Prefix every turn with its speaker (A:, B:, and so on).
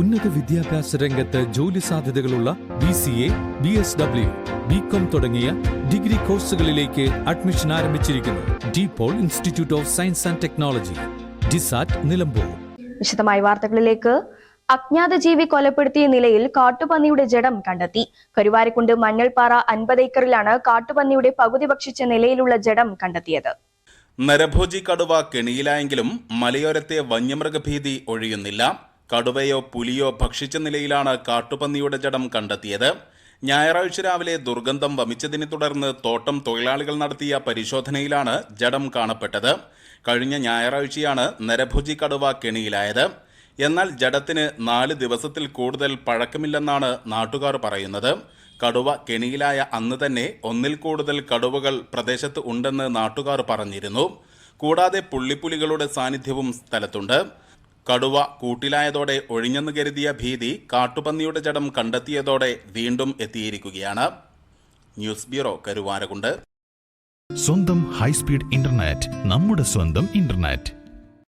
A: ഉന്നത വിദ്യാഭ്യാസ രംഗത്ത് ജോലി സാധ്യതകളുള്ള B C A B S W B com തുടങ്ങിയ ഡിഗ്രി കോഴ്സുകളിലേക്ക് അഡ്മിഷൻ ആരംഭിച്ചിരിക്കുന്നു. DePaul Institute of Science and Technology DISAT Nilambur.
B: വിശദമായ വാർത്തകളിലേക്ക്. അജ്ഞാത ജീവി കൊലപ്പെടുത്തിയ നിലയിൽ കാട്ടുപന്നിയുടെ ജഡം കണ്ടെത്തി. കരുവാരക്കുണ്ട് മഞ്ഞൾപ്പാറ അൻപത് ഏക്കറിലാണ് കാട്ടുപന്നിയുടെ പകുതി ഭക്ഷിച്ച നിലയിലുള്ള ജഡം കണ്ടെത്തിയത്.
C: നരഭോജി കടുവ കെണിയിലായെങ്കിലും മലയോരത്തെ വന്യമൃഗഭീതി ഒഴിയുന്നില്ല. കടുവയോ പുലിയോ ഭക്ഷിച്ച നിലയിലാണ് കാട്ടുപന്നിയുടെ ജഡം കണ്ടെത്തിയത്. ഞായറാഴ്ച രാവിലെ ദുർഗന്ധം വമിച്ചതിനെ തുടർന്ന് തോട്ടം തൊഴിലാളികൾ നടത്തിയ പരിശോധനയിലാണ് ജഡം കാണപ്പെട്ടത്. കഴിഞ്ഞ ഞായറാഴ്ചയാണ് നരഭുജി കടുവ കെണിയിലായത്. എന്നാൽ ജഡത്തിന് നാല് ദിവസത്തിൽ കൂടുതൽ പഴക്കമില്ലെന്നാണ് നാട്ടുകാർ പറയുന്നത്. കടുവ കെണിയിലായ അന്ന് തന്നെ ഒന്നിൽ കൂടുതൽ കടുവകൾ പ്രദേശത്ത് ഉണ്ടെന്ന് നാട്ടുകാർ പറഞ്ഞിരുന്നു. കൂടാതെ പുള്ളിപ്പുലികളുടെ സാന്നിധ്യവും സ്ഥലത്തുണ്ട്. കടുവ കൂട്ടിലായതോടെ ഒഴിഞ്ഞെന്ന് കരുതിയ ഭീതി കാട്ടുപന്നിയുടെ ജഡം കണ്ടെത്തിയതോടെ വീണ്ടും എത്തിയിരിക്കുകയാണ്. News bureau Karuvarakundu.
D: സ്വന്തം ഹൈസ്പീഡ് ഇന്റർനെറ്റ് നമ്മുടെ സ്വന്തം ഇന്റർനെറ്റ്.